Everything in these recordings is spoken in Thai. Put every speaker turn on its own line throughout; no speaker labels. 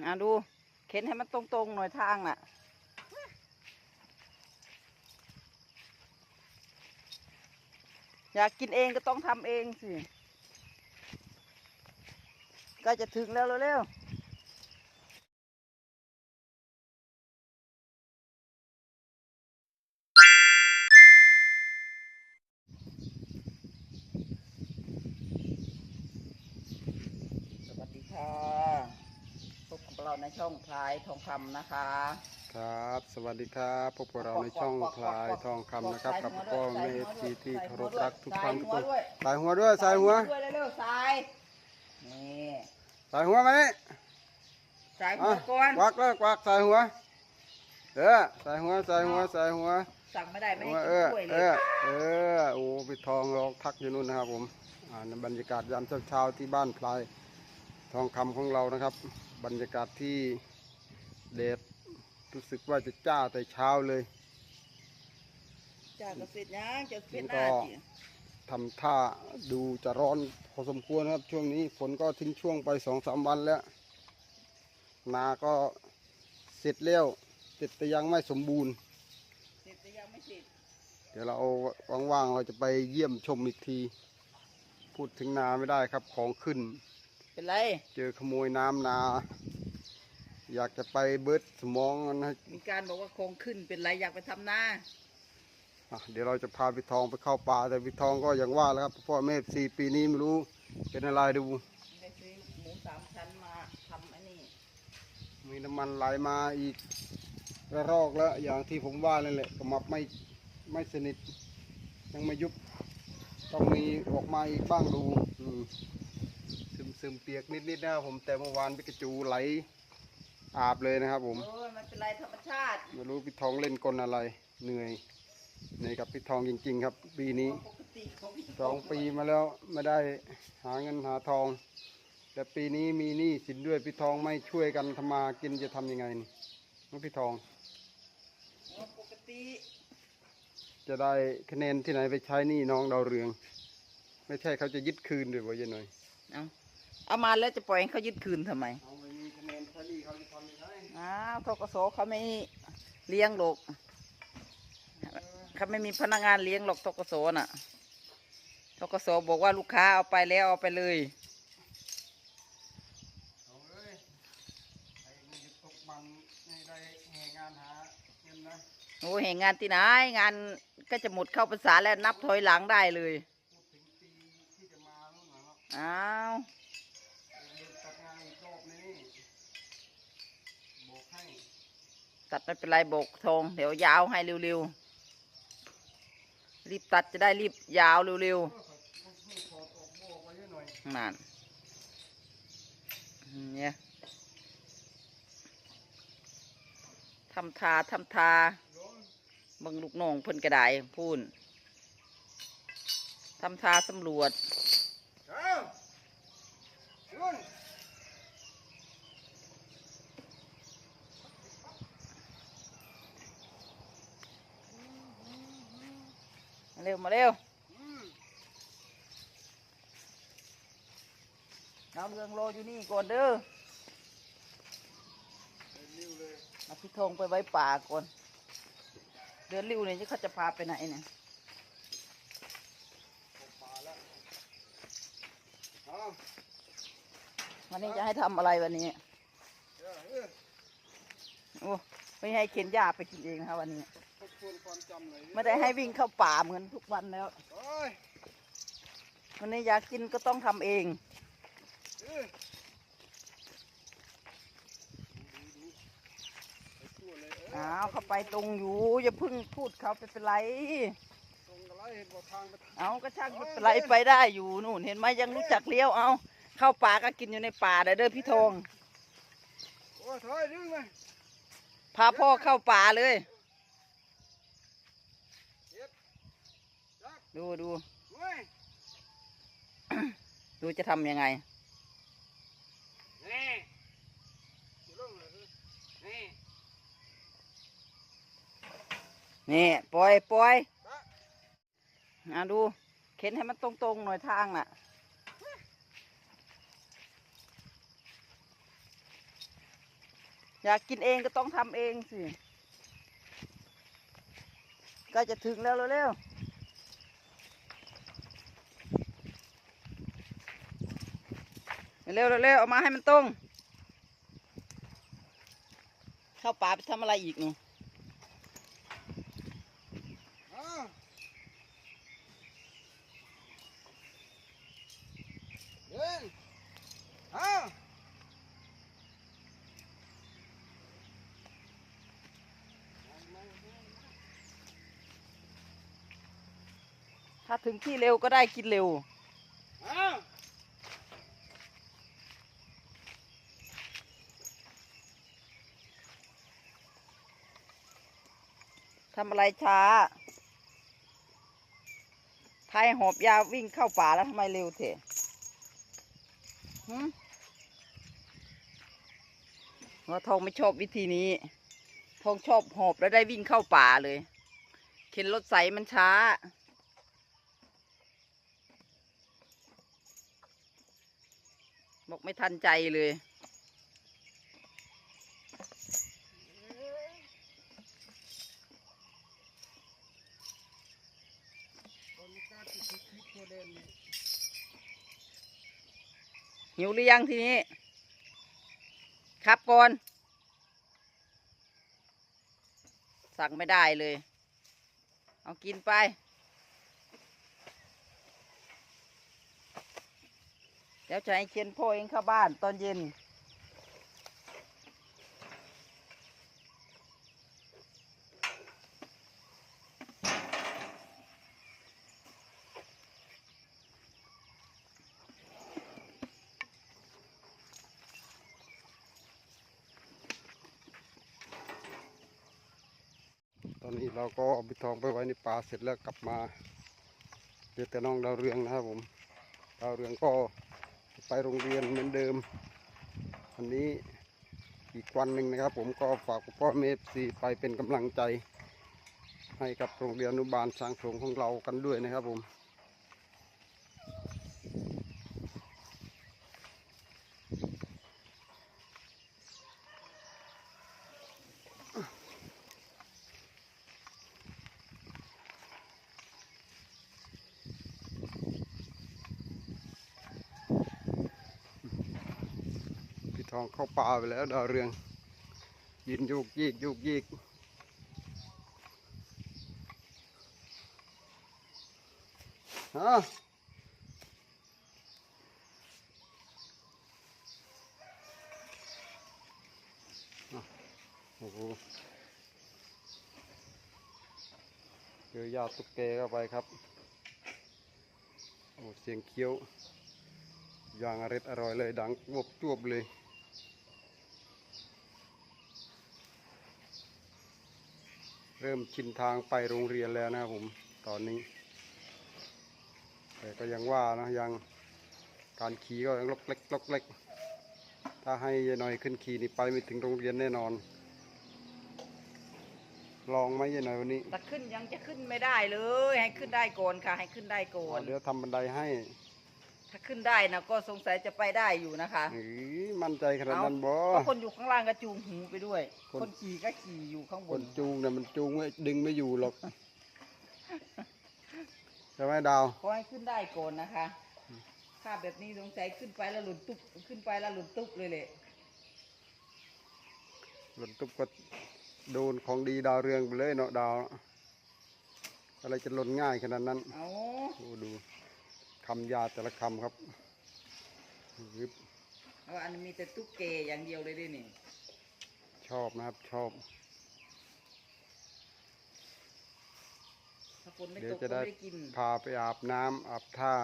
อะดู เข็นให้มันตรงๆหน่อยทางน่ะ อยากกินเองก็ต้องทำเองสิก็จะถึงแล้วเร็วๆสวัสดีค่ะพบกับ เราในช่องพลายทองคำนะคะ
ครับ สวัสดีครับพบกับเราในช่องพลายทองคำนะครับกับพ่อแม่เอฟซีที่เคารพรักทุกท่านทุกคนสายหัวด้วยสายหัว
ด้วยเร็วๆสายนี่
สายหัวมานี่
สายหั
อะ
วก่อน
ควักเลยควักสายหัวเออสายหัวสายหัวสายหัว
สั่งไม่ได้ไม่
หัว
ให้
เอ
กิน
อก
ล้วย
เอ
เลย
อเออโอ้พี่ทองรอทักอยู่นู่นนะครับผมอ่าในบรรยากาศยามเช้าๆที่บ้านพลาย ทองคำของเรานะครับ บรรยากาศที่เดดรู้สึกว่าจะจ้าแต่เช้าเลย
จ้าก็เสร็จยังจะเสร็จห
ก็
น้าสิ
ทำท่าดูจะร้อนพอสมควรนะครับช่วงนี้ฝนก็ทิ้งช่วงไปสองสามวันแล้ว นาก็เสร็จแล้วเสร็จแต่ยังไม่สมบูรณ์
เสร็จแต่ยังไม่เสร็จ
เดี๋ยวเราว่างๆเราจะไปเยี่ยมชมอีกที พูดถึงนาไม่ได้ครับของขึ้น
เป็นไร
เจอขโมยน้ำนา อยากจะไปเบิดสมองนะ
มีการบอกว่าโครงขึ้นเป็นไรอยากไปทำนา
อะเดี๋ยวเราจะพาพี่ทองไปเข้าป่า แต่พี่ทองก็อย่างว่าแล้วครับพ่อแม่สี่ปีนี้ไม่รู้เป็นอะไรดู
ได้ซื้อหมูสามชั้นมาทำอันนี้
มีน้ำมันไหลมาอีกระรอกแล้วอย่างที่ผมว่านั่นแหละกระมับไม่ไม่สนิท ยังไม่ยุบ ต้องมีออกมาอีกบ้างดูอืม ซึมซึมๆเปียกนิดๆนะครับผมแต่เมื่อวานพิกาจูไหลอาบเลยนะครับ ผม
โอ้ยมันเป็นไรธรรมชาติ
ไม่รู้พี่ทองเล่นกลอะไร เหนื่อยเหนื่อยกับพี่ทองจริง ๆ ครับ ปีนี้
ปกติของพี่
สองปีมาแล้วไม่ได้หาเงินหาทอง แต่ปีนี้มีหนี้สินด้วยพี่ทองไม่ช่วยกันทำมากินจะทำยังไงนี่น้องพี่ทอง
ปกติ
จะได้คะแนนที่ไหนไปใช้หนี้น้องดาวเรือง ไม่ใช่เขาจะยึดคืนด้วยวะยายหน่อย
เอา เอามาแล้วจะปล่อยให้เขายึดคืนทำไม
เอาไม่มีคะแนนใช้หนี้เขาจะทำยังไง
อ้าวทกศเขาไม่เลี้ยงหรอกเขาไม่มีพนักงานเลี้ยงหรอกทกศน่ะทกศบอกว่าลูกค้าเอาไปแล้วเอาไปเลย
เอาเลยไอ้มันจะตกบังให้ได้แห่งานหาเงินนะ
โอ้ยแห่งงานที่ไหนงานก็จะหมดเข้าภาษาแล้วนับถอยหลังได้เลย
พูดถึงปีที่จะมาแล้วเนาะ
อ้าว
เริ่มตัดงานอีกรอบนี้บอกให้
ตัดไม่เป็นไรโบกทงเดี๋ยวยาวให้เร็วๆ รีบตัดจะได้รีบยาวเร็ว
เออเขาต้องให้ถอดออกบอกไว้เยอะหน่อย
ๆนั่นเนี่ยทำทาทำทาบิ่งลูกน้องเพิ่นกระไดพูนทำทาสำรวจ
เอ้ายุ่น
มาเร็วมาเร็ว
อืม
น้ำเรืองโลอยู่นี่ก่อนเด้อ
เดินนิ้วเลย
เอาพี่ธงไปไว้ป่าก่อน เดือนริ้วเนี่ยเขาจะพาไปไหนเนี่ย
ตกปลาแล้วเอา
วันนี้จะให้ทำอะไรวันนี้
เดี๋ยวเออ
โอ้ ไม่ให้เข็นหญ้าไปกินเองนะครับวันนี้
ทบทวนความจำหน่อยดิ
ไม่ได้ให้วิ่งเข้าป่าเหมือนทุกวันแล้ว
โอ้ย
วันนี้อยากกินก็ต้องทำเอง
เออดูดูไปทั่วเลยเออ
อ้าวเข้าไปตรงอยู่ อย่าเพึ่งพูดเขาไปเป็นไร
ตรงกระไรเห็นบอกทางไป
เอาก็ช่างไม่เป็นไรไปได้อยู่นู่นเห็นไหมยังรู้จักเลี้ยวเอาเข้าป่าก็กินอยู่ในป่าเด้อเด้อพี่ธง
โอ้ยถอยดึงเลย
พาพ่อเข้าป่าเลย ดูดู ดูจะทำยังไง
นี่นี่
ปล่อยปล่อย
ปะ
อะดู เข็นให้มันตรงๆหน่อยทางน่ะ อยากกินเองก็ต้องทำเองสิก็จะถึงแล้วเร็วเร็วเร็วเอามาให้มันตรง เข้าป่าไปทำอะไรอีกหนู
อ้าวเดินอ้าว
ถ้าถึงที่เร็วก็ได้กินเร็วทำอะไรช้า ไทยหอบยาวิ่งเข้าป่าแล้วทำไมเร็วเถอะหึว่าทองไม่ชอบวิธีนี้ ทองชอบหอบแล้วได้วิ่งเข้าป่าเลย เข็นรถใสมันช้า บอกไม่ทันใจเลย หิวหรือยังทีนี้ ครับก่อน สั่งไม่ได้เลย เอากินไป ดี๋ยวจะให้เคียนพ่อเองเข้าบ้านตอนเย็น
ตอนนี้เราก็เอาบิทองไปไว้ในป่าเสร็จแล้วกลับมาเจอแต่น้องดาวเรืองนะครับผมดาวเรืองก็ ไปโรงเรียนเหมือนเดิมวันนี้อีกวันหนึ่งนะครับ ผมก็ฝากพ่อเมฟซีไปเป็นกำลังใจ ให้กับโรงเรียนอนุบาลสร้างโขงของเรากันด้วยนะครับผม ทองเข้าป่าไปแล้วดาวเรืองยืนโยกยีกโยกยีกฮะอะโอ้โหเจอยาตุกแกเข้าไปครับ โอ้เสียงเคี้ยวอย่างอร่อยอร่อยเลยดังวบจวบเลย เริ่มชินทางไปโรงเรียนแล้วนะครับผมตอนนี้ แต่ก็ยังว่านะยังการขี่ก็ยังลกเล็กลกเล็ก ถ้าให้ยายหน่อยขึ้นขี่นี่ไปไม่ถึงโรงเรียนแน่นอน ลองไหมยายหน่อยวันนี้
แต่ขึ้นยังจะขึ้นไม่ได้เลย ให้ขึ้นได้ก่อนค่ะ ให้ขึ้นได้ก่อน
เดี๋ยวทำบันไดให้
ถ้าขึ้นได้นะก็สงสัยจะไปได้อยู่นะคะ
หรือมั่นใจขนาดนั้นบ่
เพราะคนอยู่ข้างล่างก็จูงหูไปด้วย
คน
คนขี่ก็ขี่อยู่ข้างบ
คนนจูงเนี่ยมันจูงไม่ดึงไม่อยู่หรอกใช่ไหมดาว
ขอให้ขึ้นได้ก่อนนะคะ ถ้าแบบนี้สงสัยขึ้นไปแล้วหลุดตุ๊บขึ้นไปแล้วหลุดตุ๊บเลยแหละ
หล่นตุ๊บก็โดนของดีดาวเรืองไปเลยเนาะดาว อะไรจะหล่นง่ายขนาดนั้น
เอา
โอ้ดู คำยาแต่ละคำครับวิบ
เอาอันนี้มีแต่ตุ๊กเกอย่างเดียวเลยดินี่
ชอบนะครับชอบ
ถ้าฝนไม่
เดี๋ย
ต
ว
กก็
จะได้
ไม่ได้กิน
พาไปอาบน้ำอาบท่า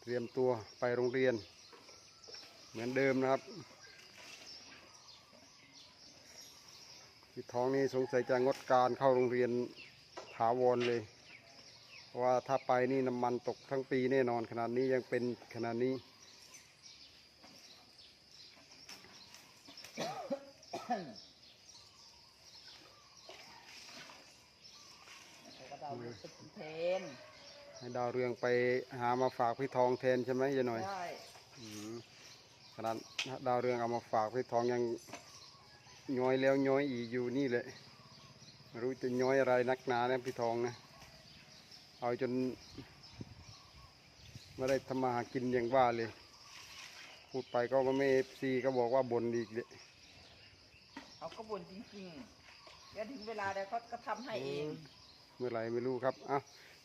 เตรียมตัวไปโรงเรียน เหมือนเดิมนะครับ ที่ท้องนี้สงสัยจะงดการเข้าโรงเรียนถาวรเลยเพราะ ว่าถ้าไปนี่น้ำมันตกทั้งปีแน่นอนขนาดนี้ยังเป็นขนาดนี้
แล้วก็เราลูกตุ๊กเทน
ให้ดาวเรืองไปหามาฝากพี่ทองแทนใช่ไหมยายหน่อย
ใช่
อืมขนาดดาวเรืองเอามาฝากพี่ทองยังย้อยแล้วย้อยอีกอยู่นี่เลยไม่รู้จะย้อยอะไรนักหนาเนี่ยพี่ทองนะ เอาจนไม่ได้ทำมาหากินอย่างว่าเลย พูดไปก็ไม่เอฟซีก็บอกว่าบ่นอีกเลย
เขาก็บ่นจริงๆเดี๋ยวถึงเวลาเดี๋ยวเขาก็ทำให้เอง
เมื่อไหรไม่รู้ครับอะ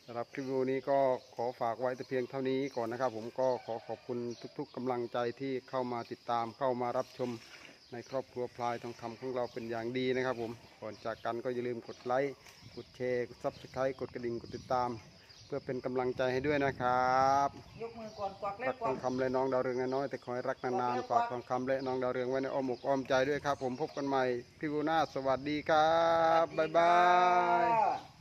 สำหรับคลิปวิดีโอนี้ก็ขอฝากไว้แต่เพียงเท่านี้ก่อนนะครับ ผมก็ขอขอบคุณทุก ๆกำลังใจที่เข้ามาติดตามเข้ามารับชมในครอบครัวพลายทองคำของเราเป็นอย่างดีนะครับ ผมก่อนจากกันก็อย่าลืมกดไลค์ กดแชร์กดซับสไครต์กดกระดิ่งกดติดตาม เพื่อเป็นกำลังใจให้ด้วยนะครับ
ยกมือก่อนกวักแล้
รั
ว
ก
ก
ท
วั
อก งคำและน้องดาวเรืองน้อยๆแต่ขอให้รักนานๆฝากทองคำและน้องดาวเรืองไว้ในอ้อมอกอ้อมใจด้วยครับ ผมพบกันใหม่คลิปหน้าสวัสดีครับบ๊ายบาย
สวัสดีค่ะ